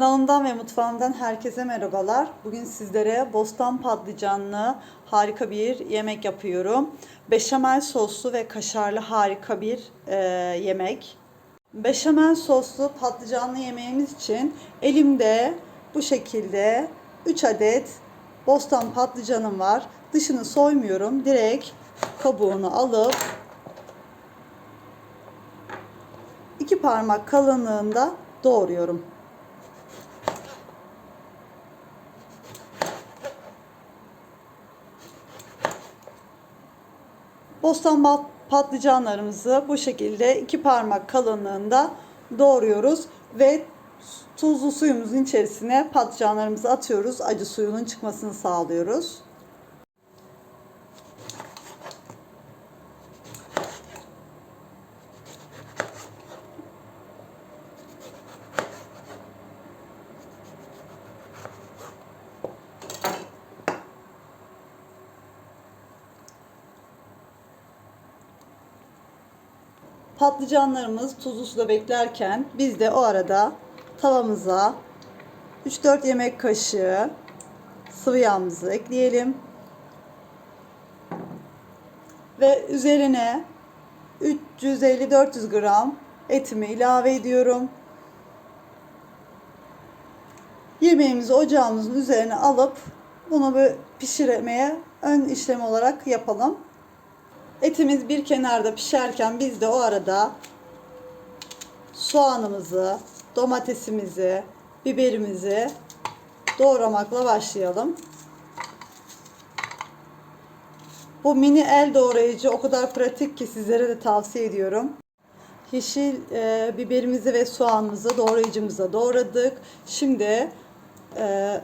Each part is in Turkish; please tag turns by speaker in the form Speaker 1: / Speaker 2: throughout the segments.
Speaker 1: Kanalımdan ve mutfağımdan herkese merhabalar. Bugün sizlere bostan patlıcanlı harika bir yemek yapıyorum. Beşamel soslu ve kaşarlı harika bir e, yemek. Beşamel soslu patlıcanlı yemeğimiz için elimde bu şekilde 3 adet bostan patlıcanım var. Dışını soymuyorum. Direkt kabuğunu alıp iki parmak kalınlığında doğruyorum. Bostan patlıcanlarımızı bu şekilde iki parmak kalınlığında doğruyoruz ve tuzlu suyumuzun içerisine patlıcanlarımızı atıyoruz. Acı suyunun çıkmasını sağlıyoruz. Patlıcanlarımız tuzlu suda beklerken biz de o arada tavamıza 3-4 yemek kaşığı sıvı yağımızı ekleyelim. Ve üzerine 350-400 gram etimi ilave ediyorum. Yemeğimizi ocağımızın üzerine alıp bunu bir pişirmeye ön işlem olarak yapalım. Etimiz bir kenarda pişerken biz de o arada soğanımızı, domatesimizi, biberimizi doğramakla başlayalım. Bu mini el doğrayıcı o kadar pratik ki sizlere de tavsiye ediyorum. Yeşil e, biberimizi ve soğanımızı doğrayıcımıza doğradık. Şimdi e,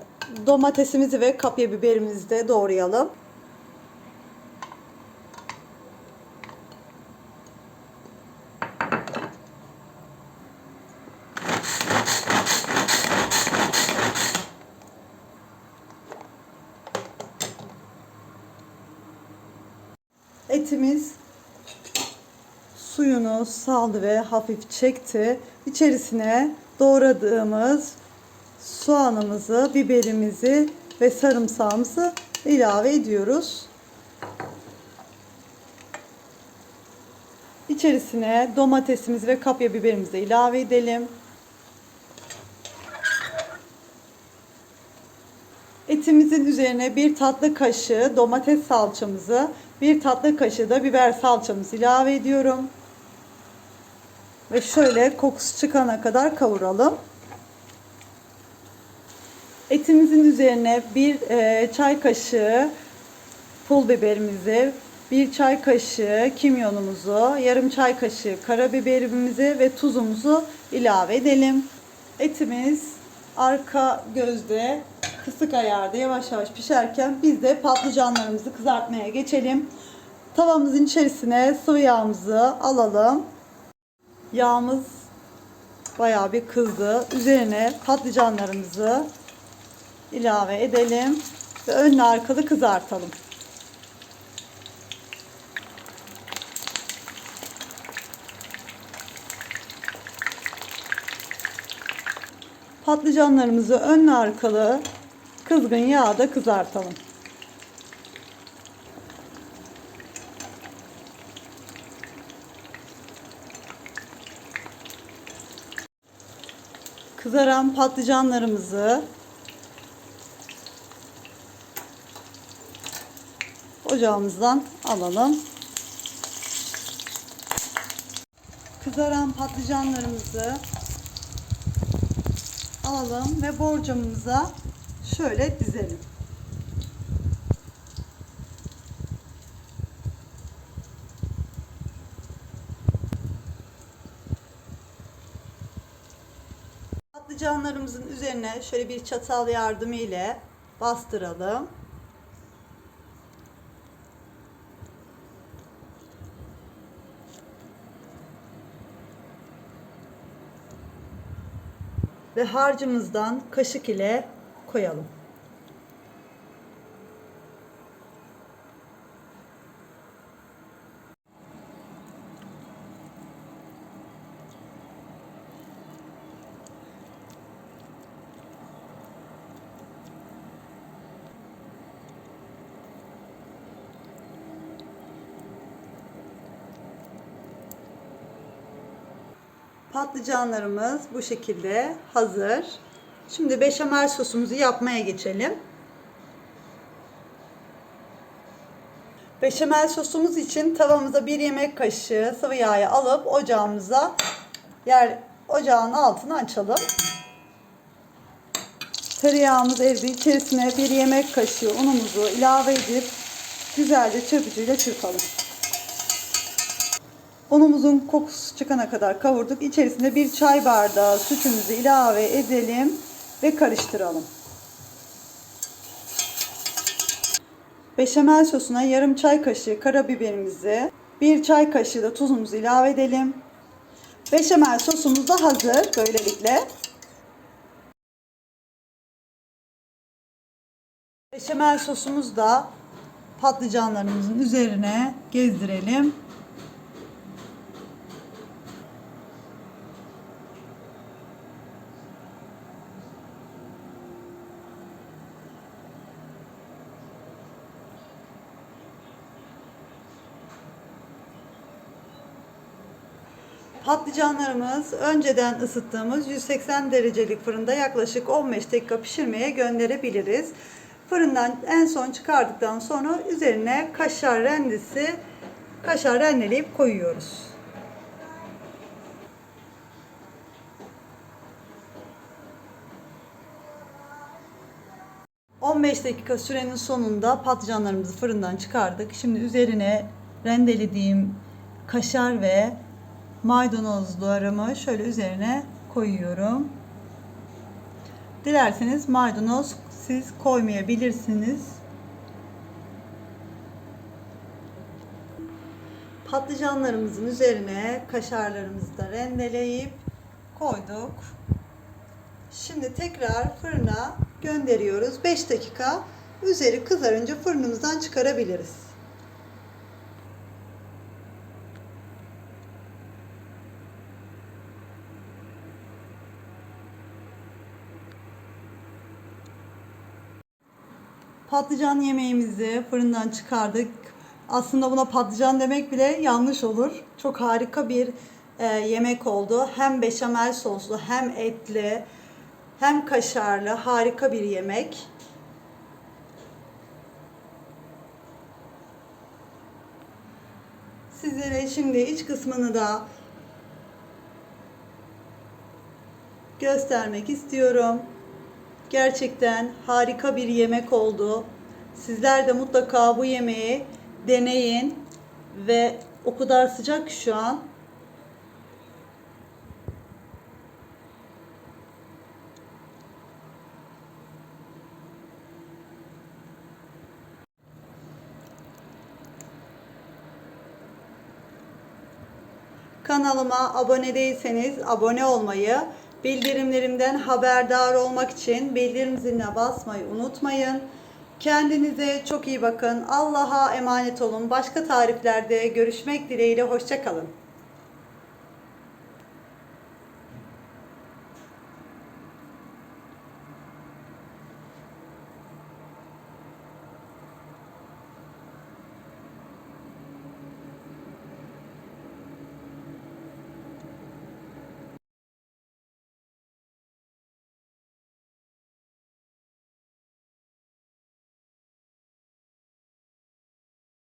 Speaker 1: domatesimizi ve kapya biberimizi de doğrayalım. Etimiz suyunu saldı ve hafif çekti. İçerisine doğradığımız soğanımızı, biberimizi ve sarımsağımızı ilave ediyoruz. İçerisine domatesimizi ve kapya biberimizi ilave edelim. Etimizin üzerine bir tatlı kaşığı domates salçamızı, bir tatlı kaşığı da biber salçamızı ilave ediyorum. Ve şöyle kokusu çıkana kadar kavuralım. Etimizin üzerine bir e, çay kaşığı pul biberimizi, bir çay kaşığı kimyonumuzu, yarım çay kaşığı karabiberimizi ve tuzumuzu ilave edelim. Etimiz arka gözde kısık ayarda yavaş yavaş pişerken biz de patlıcanlarımızı kızartmaya geçelim. Tavamızın içerisine sıvı yağımızı alalım. Yağımız bayağı bir kızdı. Üzerine patlıcanlarımızı ilave edelim ve önlü arkalı kızartalım. Patlıcanlarımızı önlü arkalı kızgın yağda kızartalım. Kızaran patlıcanlarımızı ocağımızdan alalım. Kızaran patlıcanlarımızı alalım ve borcamımıza şöyle dizelim. Patlıcanlarımızın üzerine şöyle bir çatal yardımı ile bastıralım. Ve harcımızdan kaşık ile koyalım. Patlıcanlarımız bu şekilde hazır. Şimdi beşamel sosumuzu yapmaya geçelim. Beşamel sosumuz için tavamıza bir yemek kaşığı sıvı yağı alıp ocağımıza yer ocağın altını açalım. Tereyağımız eridi. İçerisine bir yemek kaşığı unumuzu ilave edip güzelce çırpıcıyla çırpalım. Unumuzun kokusu çıkana kadar kavurduk. İçerisine bir çay bardağı sütümüzü ilave edelim ve karıştıralım. Beşamel sosuna yarım çay kaşığı karabiberimizi, bir çay kaşığı da tuzumuzu ilave edelim. Beşamel sosumuz da hazır böylelikle. Beşamel sosumuzu da patlıcanlarımızın üzerine gezdirelim. Patlıcanlarımız önceden ısıttığımız 180 derecelik fırında yaklaşık 15 dakika pişirmeye gönderebiliriz. Fırından en son çıkardıktan sonra üzerine kaşar rendesi, kaşar rendeleyip koyuyoruz. ...15 dakika sürenin sonunda patlıcanlarımızı fırından çıkardık. Şimdi üzerine rendelediğim kaşar ve maydanozlarımı şöyle üzerine koyuyorum. Dilerseniz maydanoz siz koymayabilirsiniz. Patlıcanlarımızın üzerine kaşarlarımızı da rendeleyip koyduk. Şimdi tekrar fırına gönderiyoruz. 5 dakika üzeri kızarınca fırınımızdan çıkarabiliriz. Patlıcan yemeğimizi fırından çıkardık. Aslında buna patlıcan demek bile yanlış olur. Çok harika bir e, yemek oldu. Hem beşamel soslu hem etli hem kaşarlı harika bir yemek. Sizlere şimdi iç kısmını da göstermek istiyorum. Gerçekten harika bir yemek oldu. Sizler de mutlaka bu yemeği deneyin ve o kadar sıcak şu an. Kanalıma abone değilseniz abone olmayı, bildirimlerimden haberdar olmak için bildirim ziline basmayı unutmayın. Kendinize çok iyi bakın. Allah'a emanet olun. Başka tariflerde görüşmek dileğiyle. Hoşçakalın.